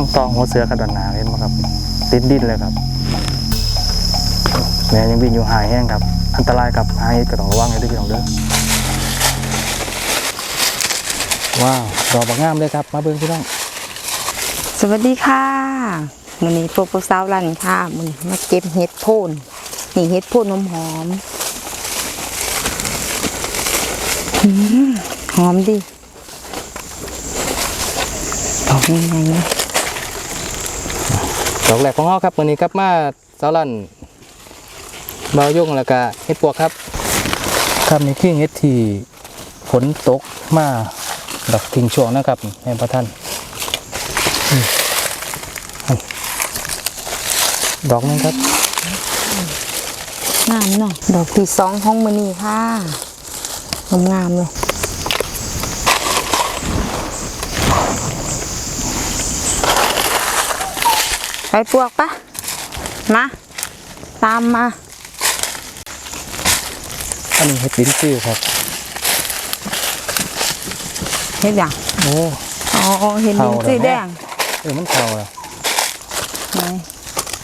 ทั้งตองหัวเสือกระดานหนาเห็นไหมครับ ติดดินเลยครับ แม่ยังบินอยู่หายแห้งครับ อันตรายครับหายก็ต้องระวังให้ด้วยพี่น้องเด้อว้าวดอกบักงามเลยครับ มาเบิ่งพี่น้องสวัสดีค่ะวันนี้พวกพวกสาวรันค่ะมันมาเก็บเห็ดโพนนี่เห็ดโพนหอมหอมๆอืมหอมดิดอกยังไงนะ ดอกแรกของเฮาครับวันนี้ครับมาสารันเบาย่งแล้วก็เฮ็ดปวกครับครับนี่คือเฮ็ดที่ฝนตกมาดอกทิ้งช่วงนะครับแม่พระท่านอืมดอกหนึงครับงามเนาะดอกที่สองของมือนี่ค่ะงามงามๆเลย ไปปวกปะมา ตามมา อันนี้เฮ็ดลิ้นจื้อครับ เห็ดอย่างโอ้อ๋อเห็นเอาลิ้นเลยจีแม่แดงเออมันเข่าอะไหน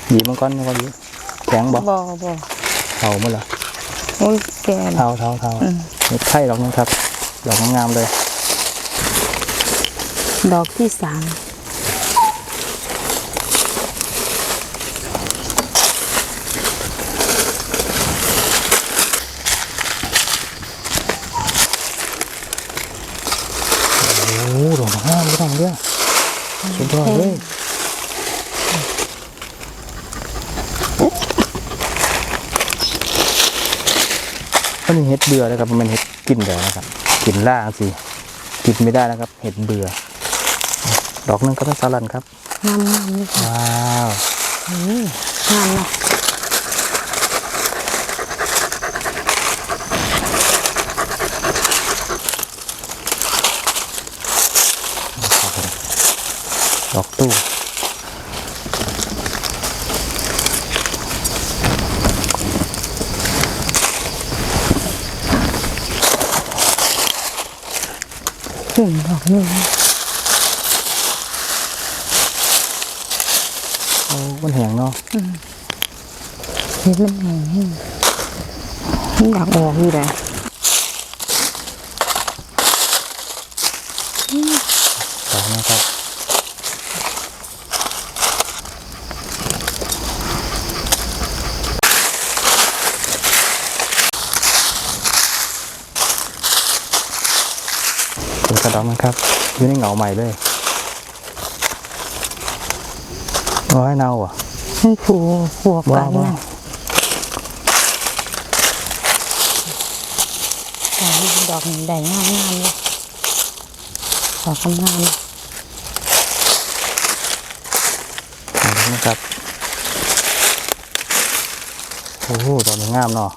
หยีมันก้อนมันก็หยีแข็งบ่บ่บ่เข่ามันเหรอโอ้ยแกนเข่าเข่าเข่าอืมเฮ็ดไข่ดอกนึงครับ ดอกงามๆเลย ดอกที่สาม โอ้ดอกงามไม่ต้องเด้อสุ ดยอดเลยอันนี้เห็ดเบื่อนะครับมันเป็นเห็ดกินเดี๋ยวนะครับกินล่างสิกินไม่ได้นะครับ เห็ดเบื่อ ดอกหนึงก็เป็นสลันครับงามงามเลยค่ะว้าวอืมงามเนาะ กลิ่นดอกนี่โอ้มันแห้งเนาะเห็ดมันแห้งแห้งมันอยากออกอยู่เลย ดอกนะครับ เป็นกระดองนะครับ อยู่ในเหงาใหม่เลยร้อยเน่าอะมันผูหัวกันว้าวนั่นแต่ดอกนี้ได้งามงามเลยดอกงามๆเลยนะครับ โอ้โหดอกนี้งามเนาะ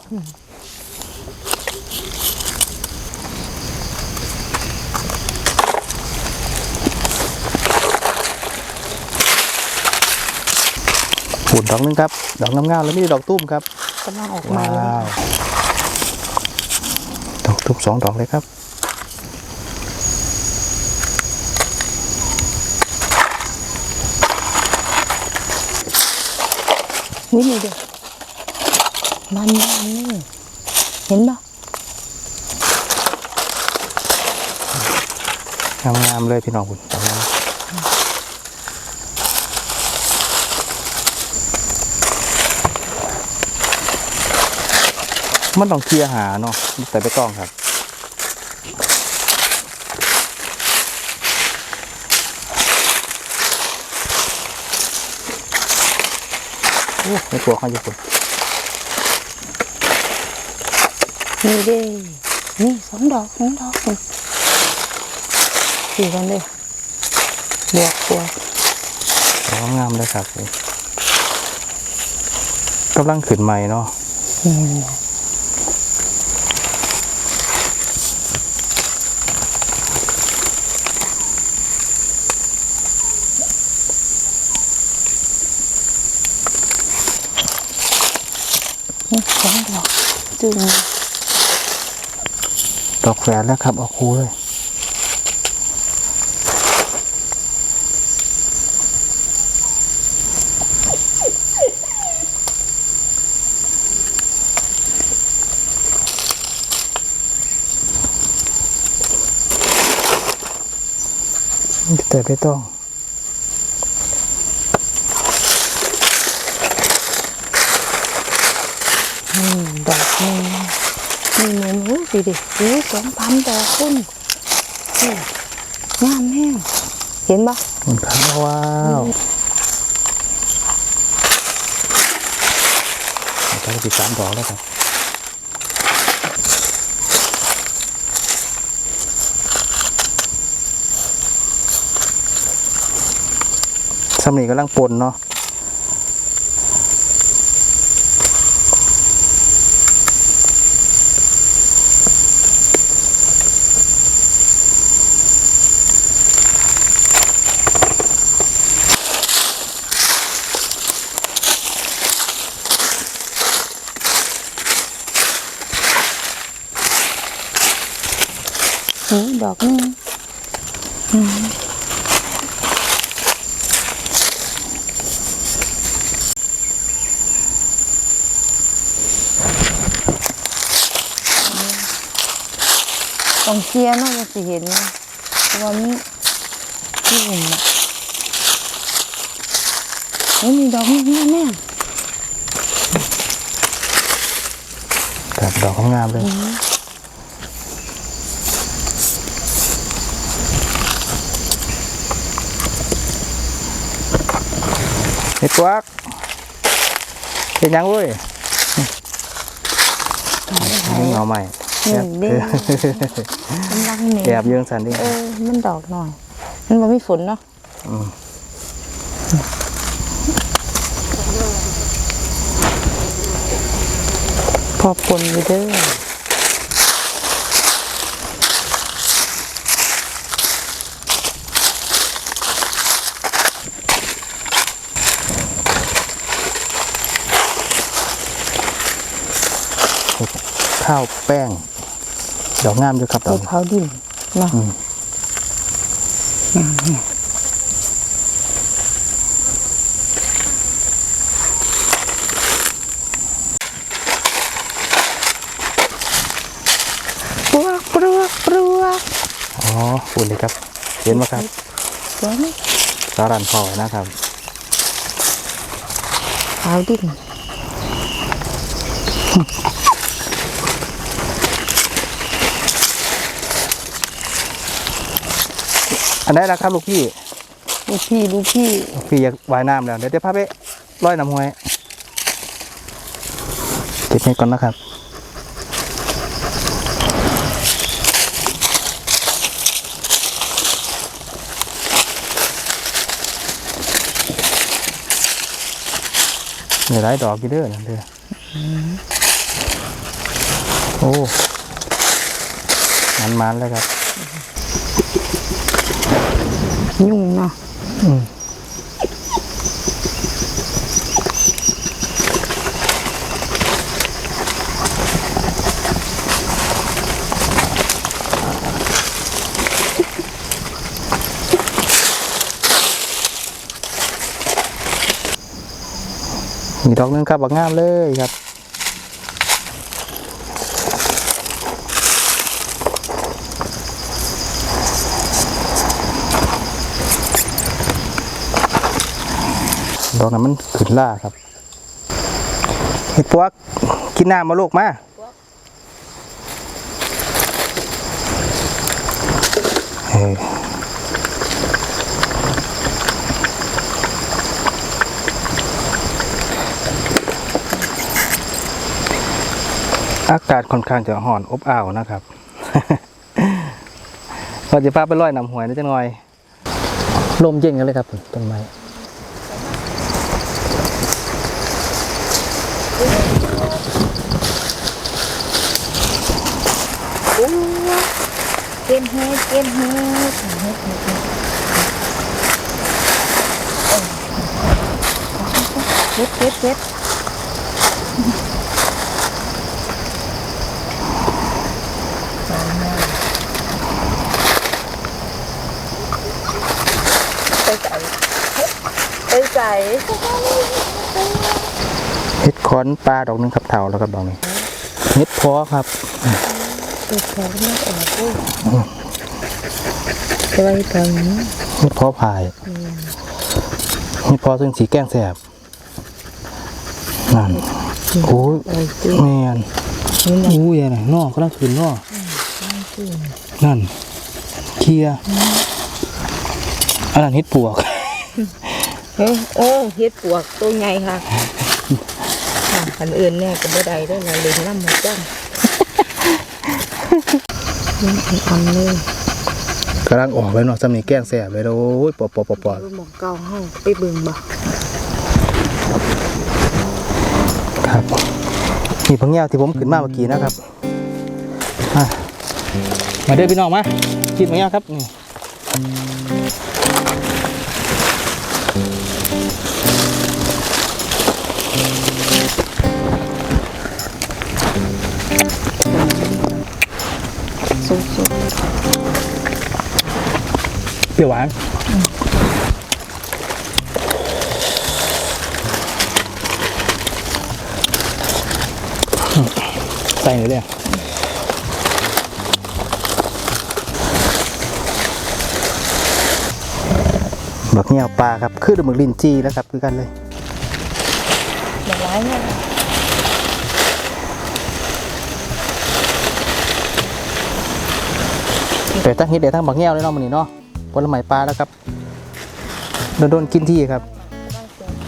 ขูดดอกนึงครับ ดอกงามๆแล้วนี่ดอกตุ้มครับกำลังออกมาว้าเลยวดอกตุ้มสองดอกเลยครับวินี่เด็กมันมันนี่เห็นปะงามๆเลยพี่น้องคุณดอกนี้มั นต้องเคลียร์หาเนาะใส่ไปกล้องครับโอ้ไม่กลัวเขาญี่ปุ่นนี่เด้นี่สองดอกสองดอกสี่กันเลยบวกบวกดอกงามเลยครับกำลังขึ้นใหม่เนาะ จริงดอกแฝดแล้วครับเอาคูเลยแต่ไม่ต้อง นี่ดอกนึงนี่เหมือนอู้ดิดิอู้สองพันดอกคุณนี่งามแห้งเห็นปะคุณครับว้าวใช้สิบสามดอกแล้วครับสำนีกำลังปนเนาะ นี่ดอกหนึงอืมต้องเคลียร์เนาะมันสิเห็นนะเพราะว่ามันนี่อุ่นอะโอ้ยมีดอกนี้แม่แม่ครับดอกงามๆเลย เฮ็ดปวักเฮ็ดหยังเว้ยนี่เอาใหม่นี่เด้กำลังนี่แอบยืงสันดิเออมันดอกหน่อย มันบ่มีฝนเนาะอืมพอปนอยู่เด้อ ข้าวแป้ง ดอกงามอยู่ครับดพอวกกเขาดินเนาะอืมปลวกปลวกปลวกอ๋ออุ่นเลยครับ เห็นไหมครับสวยไหมสารันพอนะครับเขาดิน อันนี้นะครับลูกพี่ ลูกพี่ลูกพี่ลูกพี่อยากว่ายน้ำแล้ว เดี๋ยวเดี๋ยวพาไปลอยน้ำห้วยเก็บเห็ดก่อนนะครับมีหลายดอกกี่เด้อนั่นเด้ออโอ้มันมันๆเลยครับ ยุ่งเนาะอืมมีดอกนึงครับบักงามเลยครับ ดอกนั้นมันขึ้นล่าครับเห็ดปวกกินน้ำมาลูกมาเฮ้ยอากาศค่อนข้างจะห่อนอบอ้าวนะครับก็จะพาไปลอยน้ำหวยนิดจังหน่อย ลมเย็นกันเลยครับต้นไม้ บเฮ็ดเก็บเฮ็ดเฮ็ดเฮ็ดเฮ็ดไปใส่ไปใส่เห็ดคอนปลาดอกนึงครับเถาแล้วครับดอกนี้เห็ดพอครับ ติดแขนไม่ออกด้วยจะไว้ตรงนี้เฮ็ดเพอพายเฮ็ดเพอซึ่งสีแกล้งแสบนั่นโอ้ยไว้ตื้อแม่นนี่นะอู้ยอะไรนอกก็ต้องคืนนอกนั่นเคลียร์อันนั้นเฮ็ดปวกเฮ้ยโอ้เฮ็ดปวกตัวใหญ่ค่ะค่ะอันอื่นเนี่ยก็บ่ได้ได้อเราเล่นน้ำหมดจ้ะ นี่อันเลยกำลังออกเลยเนาะสมีแกล้งแสบเลยโอ้ยปอปอปอปอไปหมองเก่าห้องไปเบิ่งบ่ครับนี่พังเงี้ยวที่ผมขึ้นมาเมื่อกี้นะครับอะมาเด้อพี่น้องมากินพังเงี้ยวครับนี่ รี้ยวหวานใส่เลยเลยบักเงี้ยวปลาครับ คือดมึกลินจีแล้วครับ คือกันเลยๆแบบร้ายเนี่ยเดี๋ยวตั้งเฮ็ดเดี๋ยวตั้งบักเงี้ยวเลยเนาะมันนี่เนาะ ผลไม้ปลาแล้วครับโดนๆกินที่ครับ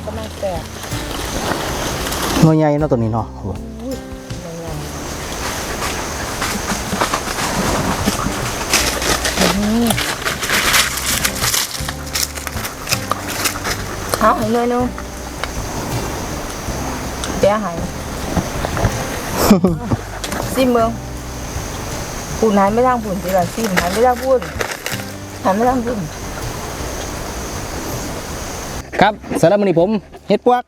กำลังแตกหน่วยใหญ่เนาะตัวนี้เนาะโอ้เอาให้เลยหนูเดี๋ยวให้ซิมเมืองปุ่นหายไม่ต้องปุ่นสิล่ะซิมหายไม่ต้องปุ่น หายไม่ต้องปุ่นครับสำหรับวันนี้ผมเฮ็ดปวก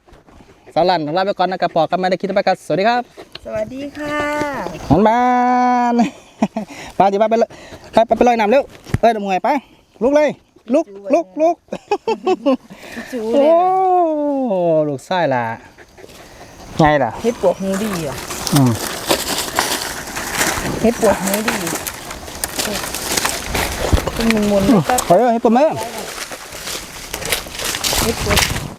สารันลาไปก่อนนะครับพอกันมาได้คิดไปกันสวัสดีครับ สวัสดีค่ะหันบ้านปลาจีบ้าไปเลยไปไปไปลอยน้ำเร็วเอ้ยดมวยไปลุกเลยลุกลุกลุกจูโอ้ลูกไส้ละไงล่ะเฮ็ดปวกหูดีอะอืมเฮ็ดปวกหูดีเป็น มุนมุนๆแล้วก็ ขอเยอะให้ผมไหมเฮ็ดปวก